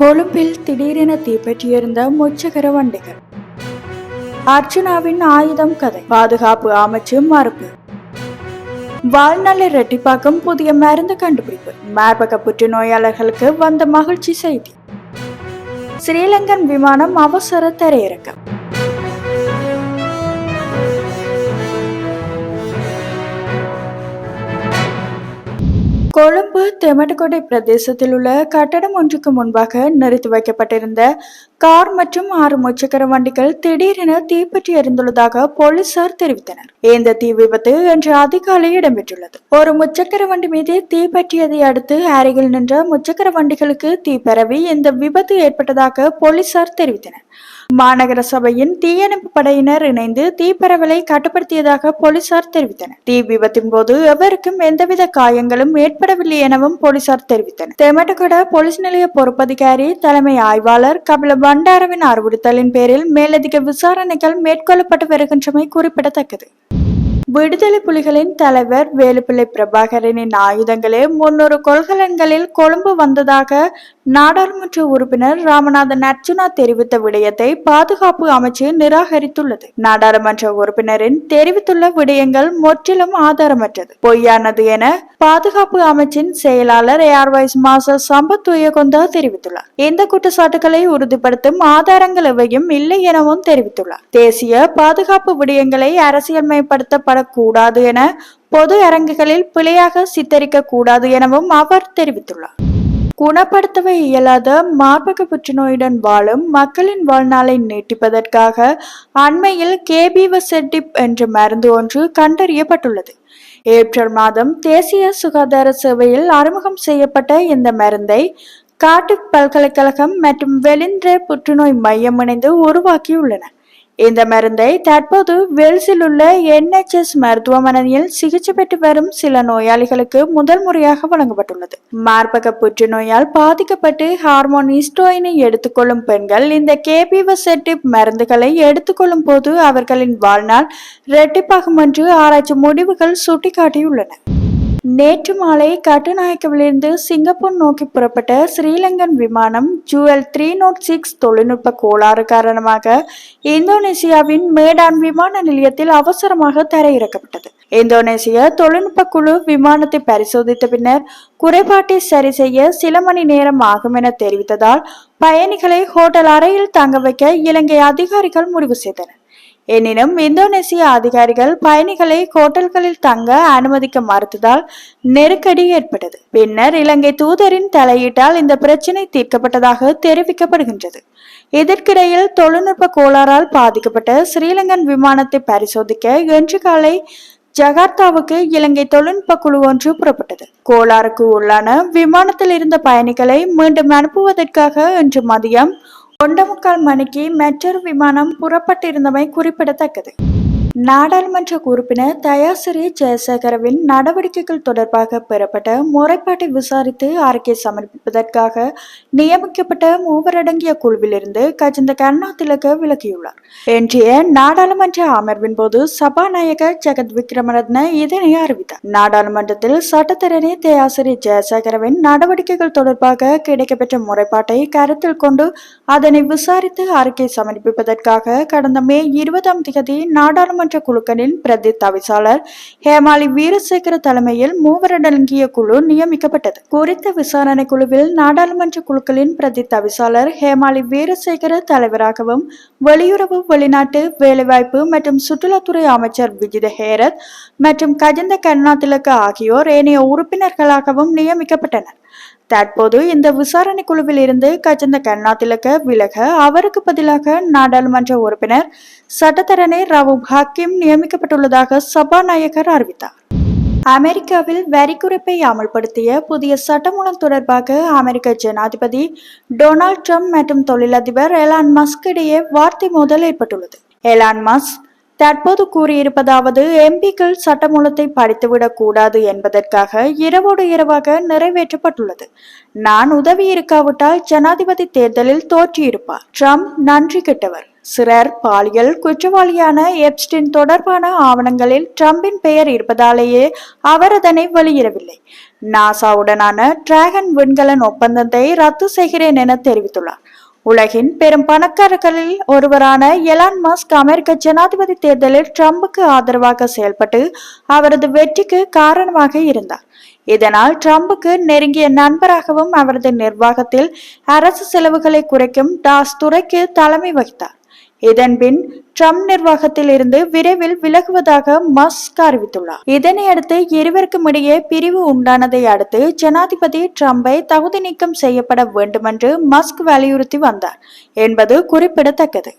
கொழும்பில் திடீரென தீப்பற்றியிருந்த முச்சகர வண்டிகள். அர்ச்சனாவின் ஆயுதம் கதை. பாதுகாப்பு அமைச்சு மறுப்பு. வாழ்நாளை ரெட்டிப்பாக்கம் புதிய மருந்து கண்டுபிடிப்பு. மார்பக புற்றுநோயாளர்களுக்கு வந்த மகிழ்ச்சி செய்தி. ஸ்ரீலங்கன் விமானம் அவசர தரையிறக்கம். கொழும்பு தெமட்டகொடை பிரதேசத்தில் உள்ள கட்டடம் ஒன்றுக்கு முன்பாக நிறுத்தி வைக்கப்பட்டிருந்த கார் மற்றும் ஆறு முச்சக்கர வண்டிகள் திடீரென தீப்பற்றி எரிந்துள்ளதாக போலீசார் தெரிவித்தனர். இந்த தீ விபத்து இன்று அதிகாலை இடம்பெற்றுள்ளது. ஒரு முச்சக்கர வண்டி மீது தீப்பற்றியதை அடுத்து அருகில் நின்ற முச்சக்கர வண்டிகளுக்கு தீ பரவி இந்த விபத்து ஏற்பட்டதாக போலீசார் தெரிவித்தனர். மாநகர சபையின் தீயணைப்பு படையினர் இணைந்து தீப்பரவலை கட்டுப்படுத்தியதாக போலீசார் தெரிவித்தனர். தீ விபத்தின் போது எவருக்கும் எந்தவித காயங்களும் ஏற்படவில்லை எனவும் போலீசார் தெரிவித்தனர். தெமட்டகொட போலீஸ் நிலைய பொறுப்பதிகாரி தலைமை ஆய்வாளர் கபில பண்டாரவின் அறிவுறுத்தலின் பேரில் மேலதிக விசாரணைகள் மேற்கொள்ளப்பட்டு வருகின்றமை குறிப்பிடத்தக்கது. விடுதலை புலிகளின் தலைவர் வேலுப்பிள்ளை பிரபாகரனின் ஆயுதங்களே முன்னூறு கொள்கலன்களில் கொழும்பு வந்ததாக நாடாளுமன்ற உறுப்பினர் ராமநாதன் அர்ஜுனா தெரிவித்த விடயத்தை பாதுகாப்பு அமைச்சு நிராகரித்துள்ளது. நாடாளுமன்ற உறுப்பினரின் தெரிவித்துள்ள விடயங்கள் முற்றிலும் ஆதாரமற்றது. பொய்யானது என பாதுகாப்பு அமைச்சின் செயலாளர் ஏர்வைஸ் மாச சம்பத் துயகொந்தா தெரிவித்துள்ளார். இந்த குற்றச்சாட்டுகளை உறுதிப்படுத்தும் ஆதாரங்கள் எவையும் இல்லை எனவும் தெரிவித்துள்ளார். தேசிய பாதுகாப்பு விடயங்களை அரசியல்மயப்படுத்தப்படக்கூடாது என பொது அரங்குகளில் பிழையாக சித்தரிக்க கூடாது எனவும் அவர் தெரிவித்துள்ளார். குணப்படுத்தவே இயலாத மார்பக புற்றுநோயுடன் வாழும் மக்களின் வாழ்நாளை நீட்டிப்பதற்காக அண்மையில் கேபிவசெட்டிப் என்ற மருந்து ஒன்று கண்டறியப்பட்டுள்ளது. ஏப்ரல் மாதம் தேசிய சுகாதார சேவையில் அறிமுகம் செய்யப்பட்ட இந்த மருந்தை காட்டு பல்கலைக்கழகம் மற்றும் வெலிந்திர புற்றுநோய் மையம் இணைந்து உருவாக்கியுள்ளன. இந்த மருந்தை தற்போது வெல்ஸில் உள்ள என்ஹெச்எஸ் மருத்துவமனையில் சிகிச்சை பெற்று வரும் சில நோயாளிகளுக்கு முதல் முறையாக வழங்கப்பட்டுள்ளது. மார்பக புற்றுநோயால் பாதிக்கப்பட்டு ஹார்மோன் இஸ்டோயினை எடுத்துக்கொள்ளும் பெண்கள் இந்த கேபிவசெட்டிப் மருந்துகளை எடுத்துக்கொள்ளும் போது அவர்களின் வாழ்நாள் இரட்டிப்பாகும் என்று ஆராய்ச்சி முடிவுகள் சுட்டிக்காட்டியுள்ளன. நேற்று மாலை கட்டுநாயக்கவிலிருந்து சிங்கப்பூர் நோக்கி புறப்பட்ட ஸ்ரீலங்கன் விமானம் ஜூஎல் த்ரீ நோட் சிக்ஸ் தொழில்நுட்ப கோளாறு காரணமாக இந்தோனேசியாவின் மேடான் விமான நிலையத்தில் அவசரமாக தரையிறக்கப்பட்டது. இந்தோனேசிய தொழில்நுட்ப குழு விமானத்தை பரிசோதித்த பின்னர் குறைபாட்டை சரி செய்ய சில மணி நேரம் ஆகும் என தெரிவித்ததால் பயணிகளை ஹோட்டல் அறையில் தங்க வைக்க இலங்கை அதிகாரிகள் முடிவு செய்தனர். எனினும் இந்தோனேசிய அதிகாரிகள் பயணிகளை ஹோட்டல்களில் தங்க அனுமதிக்க மறுத்ததால் நெருக்கடி ஏற்பட்டது. பின்னர் இலங்கை தூதரின் தலையீட்டால் இந்த பிரச்சினை தீர்க்கப்பட்டதாக தெரிவிக்கப்படுகின்றது. இதற்கிடையில் தொழில்நுட்ப கோளாறால் பாதிக்கப்பட்ட ஸ்ரீலங்கன் விமானத்தை பரிசோதிக்க இன்று காலை ஜகார்த்தாவுக்கு இலங்கை தொழில்நுட்ப குழு ஒன்று புறப்பட்டது. கோளாறுக்கு உள்ளான விமானத்தில் இருந்த பயணிகளை மீண்டும் அனுப்புவதற்காக இன்று மதியம் ஒன்றே முக்கால் மணிக்கு மற்றொரு விமானம் புறப்பட்டிருந்தமை குறிப்பிடத்தக்கது. நாடாளுமன்ற உறுப்பினர் தயாசிரி ஜெயசேகரவின் நடவடிக்கைகள் தொடர்பாக பெறப்பட்ட முறைப்பாட்டை விசாரித்து அறிக்கை சமர்ப்பிப்பதற்காக நியமிக்கப்பட்ட மூவரடங்கிய குழுவிலிருந்து கஜிந்த கருணா திலக விலகியுள்ளார். இன்றைய நாடாளுமன்ற அமர்வின் போது சபாநாயகர் ஜெகத் விக்ரமரத்ன இதனை அறிவித்தார். நாடாளுமன்றத்தில் சட்டத்தரணி தயாசிரி ஜெயசேகரவின் நடவடிக்கைகள் தொடர்பாக கிடைக்கப்பெற்ற முறைப்பாட்டை கருத்தில் கொண்டு அதனை விசாரித்து அறிக்கை சமர்ப்பிப்பதற்காக கடந்த மே இருபதாம் தேதி நாடாளுமன்ற நீதிமன்ற குழுக்களின் பிரதி தவிசாளர் ஹேமாலி வீரசேகர தலைமையில் மூவரடங்கிய குழு நியமிக்கப்பட்டது. குறித்த விசாரணை குழுவில் நாடாளுமன்ற குழுக்களின் பிரதி தவிசாளர் ஹேமாலி வீரசேகர தலைவராகவும் வெளியுறவு வெளிநாட்டு வேலைவாய்ப்பு மற்றும் சுற்றுலாத்துறை அமைச்சர் விஜித ஹேரத் மற்றும் கஜந்த கருணாதிலக்க ஆகியோர் ஏனைய உறுப்பினர்களாகவும் நியமிக்கப்பட்டனர். தற்போது இந்த விசாரணை குழுவில் இருந்து கஜந்த கருணாதிலக்க விலக அவருக்கு பதிலாக நாடாளுமன்ற உறுப்பினர் சட்டத்தரணி ரவூப் ஹக்கீம் நியமிக்கப்பட்டுள்ளதாக சபாநாயகர் அறிவித்தார். அமெரிக்காவில் வரி குறைப்பை அமல்படுத்திய புதிய சட்டமூலம் தொடர்பாக அமெரிக்க ஜனாதிபதி டொனால்ட் ட்ரம்ப் மற்றும் தொழிலதிபர் எலான் மஸ்க் இடையே வார்த்தை மோதல் ஏற்பட்டுள்ளது. எலான் மஸ்க் தற்போது கூறியிருப்பதாவது எம்பிக்கள் சட்டமூலத்தை படித்துவிடக் கூடாது என்பதற்காக இரவோடு இரவாக நிறைவேற்றப்பட்டுள்ளது. நான் உதவி இருக்காவிட்டால் ஜனாதிபதி தேர்தலில் தோற்றியிருப்பார். ட்ரம்ப் நன்றி கெட்டவர். சிறர் பாலியல் குற்றவாளியான எப்ஸ்டின் தொடர்பான ஆவணங்களில் ட்ரம்பின் பெயர் இருப்பதாலேயே அவர் அதனை வெளியிடவில்லை. நாசாவுடனான டிராகன் விண்கலன் ஒப்பந்தத்தை ரத்து செய்கிறேன் என தெரிவித்துள்ளார். உலகின் பெரும் பணக்காரர்களில் ஒருவரான எலான் மஸ்க் அமெரிக்க ஜனாதிபதி தேர்தலில் ட்ரம்புக்கு ஆதரவாக செயல்பட்டு அவரது வெற்றிக்கு காரணமாக இருந்தார். இதனால் ட்ரம்புக்கு நெருங்கிய நண்பராகவும் அவரது நிர்வாகத்தில் அரசு செலவுகளை குறைக்கும் டாஸ் துறைக்கு தலைமை வகித்தார். இதன்பின் ட்ரம்ப் நிர்வாகத்தில் இருந்து விரைவில் விலகுவதாக மஸ்க் அறிவித்துள்ளார். இதனையடுத்து இருவருக்கும் இடையே பிரிவு உண்டானதை அடுத்து ஜனாதிபதி ட்ரம்பை தகுதி நீக்கம் செய்யப்பட வேண்டுமென்று மஸ்க் வலியுறுத்தி வந்தார் என்பது குறிப்பிடத்தக்கது.